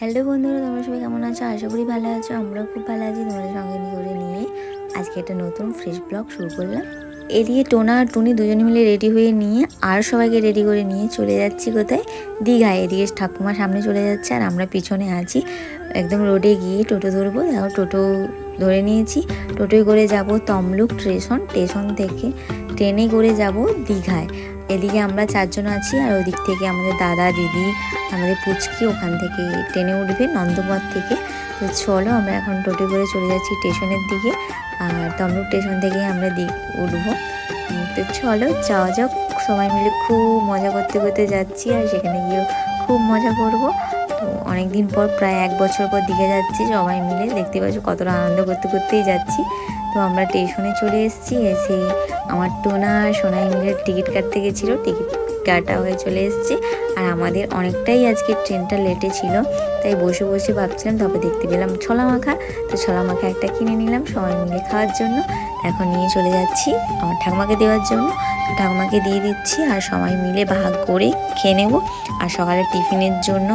Hello বন্ধুরা, তোমরা সবাই কেমন আছো? আশা করি ভালো আছো, আমরাও খুব ভালো আছি, তোমাদের সঙ্গে করে নিয়ে আজকে একটা নতুন ফ্রেশ ব্লগ শুরু করলাম। এদিকে টোনা আর টুনি দুজনে মিলে রেডি হয়ে নিয়ে আর সবাইকে রেডি করে নিয়ে চলে যাচ্ছি কোথায়? দীঘায়। এদিকে ঠাকুমা সামনে চলে যাচ্ছে আর আমরা পিছনে আছি। একদম রোডে গিয়ে টোটো ধরবো। দেখো, টোটো ধরে নিয়েছি। টোটোয় করে যাব তমলুক স্টেশন স্টেশন থেকে। ট্রেনে করে যাব দীঘায়। এদিকে আমরা চারজন আছি আর ওদিক থেকে আমাদের দাদা, দিদি, আমাদের পুচকি ওখান থেকে ট্রেনে উঠবে নন্দপথ থেকে। তো চলো আমরা এখন টোটো করে চলে যাচ্ছি স্টেশনের দিকে আর তমলুক স্টেশন থেকে আমরা দিক উঠবো। তো চলো যাওয়া যাক। সবাই মিলে খুব মজা করতে করতে যাচ্ছি আর সেখানে গিয়েও খুব মজা করব। তো অনেক দিন পর, প্রায় এক বছর পর দিকে যাচ্ছি সবাই মিলে। দেখতে পাচ্ছ কতটা আনন্দ করতে করতেই যাচ্ছি। তো আমরা স্টেশনে চলে এসেছি, এসে আমার টোনা সোনাই মিলে টিকিট কাটতে গেছিল। টিকিট কাটা হয়ে চলে এসেছি। আর আমাদের অনেকটাই আজকে ট্রেনটা লেটে ছিল। তাই বসে বসে ভাবছিলাম, তারপর দেখতে পেলাম ছোলা মাখা তো ছোলা মাখা একটা কিনে নিলাম সবাই মিলে খাওয়ার জন্য। এখন নিয়ে চলে যাচ্ছি আমার ঠাকুমাকে দেওয়ার জন্য। ঠাকুমাকে দিয়ে দিচ্ছি আর সবাই মিলে ভাগ করে খেয়ে নেব। আর সকালে টিফিনের জন্য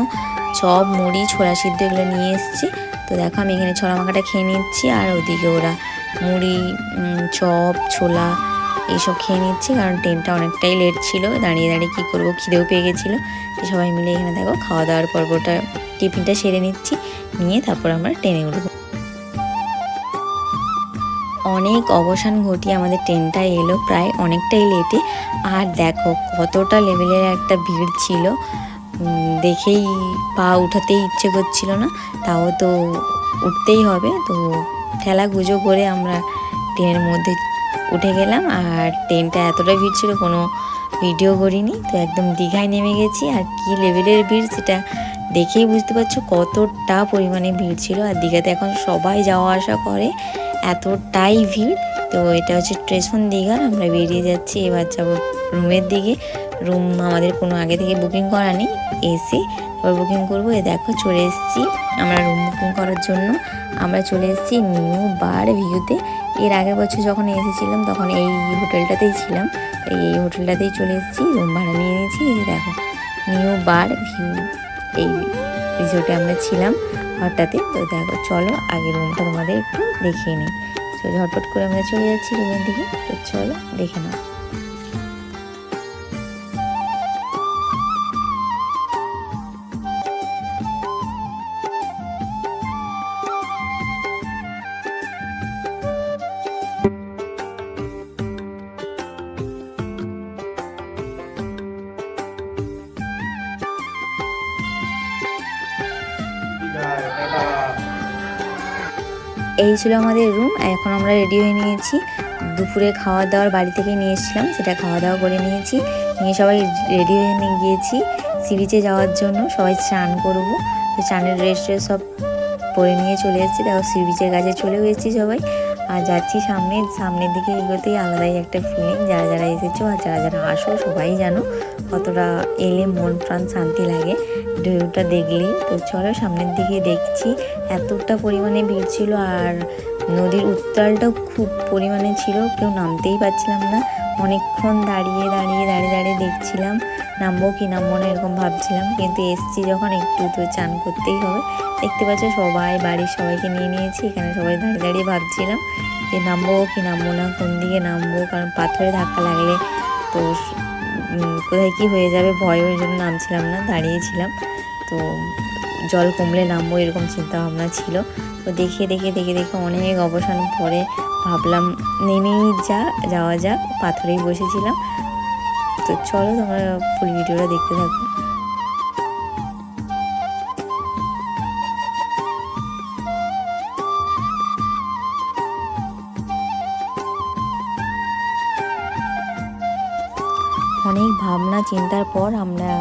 চপ, মুড়ি, ছোলা সিদ্ধ এগুলো নিয়ে এসেছি। তো দেখো আমি এখানে ছোলা মাখাটা খেয়ে নিচ্ছি আর ওদিকে ওরা মুড়ি চপ, ছোলা এইসব খেয়ে নিচ্ছি, কারণ ট্রেনটা অনেকটাই লেট ছিল। দাঁড়িয়ে দাঁড়িয়ে কী করব, খিদেও পেয়ে গেছিল। তো সবাই মিলে এখানে দেখো খাওয়া দাওয়ার পর্বটা, টিফিনটা সেরে নিচ্ছি। নিয়ে তারপর আমরা ট্রেনে উঠবো। অনেক অবসান ঘটিয়ে আমাদের ট্রেনটা এলো প্রায় অনেকটাই লেটে আর দেখো, কতটা লেভেলের একটা ভিড় ছিল। দেখেই পা উঠাতেই ইচ্ছে করছিল না, তাও তো উঠতেই হবে। তো ঠেলা গুজো করে আমরা ট্রেনের মধ্যে উঠে গেলাম আর ট্রেনটা এতটা ভিড় ছিল, কোনো ভিডিও করিনি। তো একদম দীঘায় নেমে গেছি আর কি লেভেলের ভিড় সেটা দেখেই বুঝতে পারছ কতটা পরিমাণে ভিড় ছিল। আর দীঘাতে এখন সবাই যাওয়া আসা করে, এতটাই ভিড়। তো এটা হচ্ছে স্টেশন দীঘার আমরা বেরিয়ে যাচ্ছি। এবার যাব রুমের দিকে। রুম আমাদের কোনো আগে থেকে বুকিং করা নেই, এসে তারপর বুকিং করব। এ দেখো, চলে এসেছি আমরা রুম বুকিং করার জন্য। আমরা চলে এসেছি নিউ বার ভিউতে এর আগের বছর যখন এসেছিলাম, তখন এই হোটেলটাতেই ছিলাম। এই হোটেলটাতেই চলে এসেছি রুম ভাড়া নিয়ে নিয়েছি। এই দেখো নিউ বার ভিউ এই রিসোর্টে আমরা ছিলাম ঘরটাতে। তো দেখো, চলো আগে রুমটা তোমাদের একটু দেখিয়ে নিই। ঝটপট করে আমরা চলে যাচ্ছি রুমের দিকে। তো চলো দেখে নাও। এই ছিল আমাদের রুম এখন আমরা রেডি হয়ে নিয়েছি। দুপুরে খাওয়া দাওয়ার বাড়ি থেকে নিয়ে এসেছিলাম, সেটা খাওয়া দাওয়া করে নিয়েছি। নিয়ে সবাই রেডি হয়ে নিয়ে গিয়েছি সি বিচে যাওয়ার জন্য। সবাই স্নান করব। স্নানের ড্রেস ট্রেস সব পরে নিয়ে চলে এসেছি। তারপর সি বিচের কাছে চলেও এসেছি সবাই। আর যাচ্ছি সামনে, সামনের দিকে এগোতেই আলাদাই একটা ফিলিং যারা যারা এসেছ আর যারা যারা আসো, সবাই জানো কতটা এলে মন প্রাণ শান্তি লাগে। ঢেউটা দেখলেই। তো চলো সামনের দিকে দেখছি। এতটা পরিমাণে ভিড় ছিল আর নদীর উত্তালটাও খুব পরিমাণে ছিল। কেউ নামতেই পারছিলাম না। অনেকক্ষণ দাঁড়িয়ে দাঁড়িয়ে দাঁড়িয়ে দাঁড়িয়ে দেখছিলাম, নামবো কি নামবো না এরকম ভাবছিলাম, কিন্তু এসছি যখন একটু তো চান করতেই হবে। দেখতে পাচ্ছ সবাই, বাড়ির সবাইকে নিয়ে নিয়েছি, এখানে সবাই দাঁড়িয়ে দাঁড়িয়ে ভাবছিলাম যে নামবো কি নামবো না, কোন দিকে নামবো, কারণ পাথরে ধাক্কা লাগলে তো কোথায় কি হয়ে যাবে ভয়, ওই জন্য নামছিলাম না, দাঁড়িয়েছিলাম। তো জল কমলে নামবো এরকম চিন্তা ভাবনা ছিল। তো দেখে দেখে দেখে দেখে অনেক অবসান পরে ভাবলাম নেমেই যা, যাওয়া যাক, পাথরেই বসেছিলাম। তো চলো তোমরা ফুল ভিডিওটা দেখতে থাকো। অনেক ভাবনা, চিন্তার পর আমরা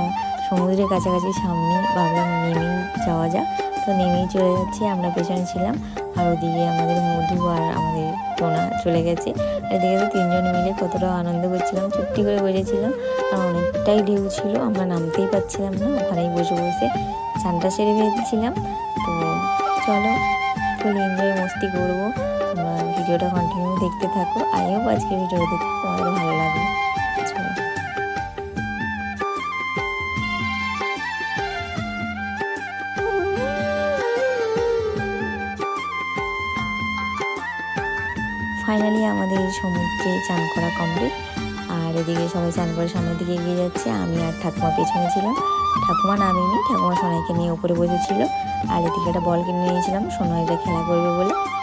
সমুদ্রের কাছাকাছি সামনে ভাবলাম নেমেই যাওয়া যাক। তো নেমেই চলে যাচ্ছি, আমরা পেছনে ছিলাম। আর ওদিকে আমাদের মধু আর আমাদের টোনা চলে গেছে। আর এদিকে তো তিনজন মিলে কতটা আনন্দ করছিলাম, চুপটি করে বসেছিলাম। আর অনেকটাই ঢেউ ছিল, আমরা নামতেই পারছিলাম না, ওখানেই বসে বসে চানটা সেরে ফেলেছিলাম। তো চলো ফুল এনজয় মস্তি করব। ভিডিওটা কন্টিনিউ দেখতে থাকো। আইও আজকে ভিডিও দেখতে তোমাদের ভালো লাগবে ফাইনালি আমাদের সমুদ্রে চান করা কমপ্লিট আর এদিকে সবাই চান করে সামনের দিকে এগিয়ে যাচ্ছে। আমি আর ঠাকুমা পেছনে ছিলাম। ঠাকুমা নামিনি, ঠাকুমা সোনাইকে নিয়ে উপরে বসেছিল। আর এদিকে একটা বল কিনে নিয়েছিলাম। সোনাইটা খেলা করবে বলে।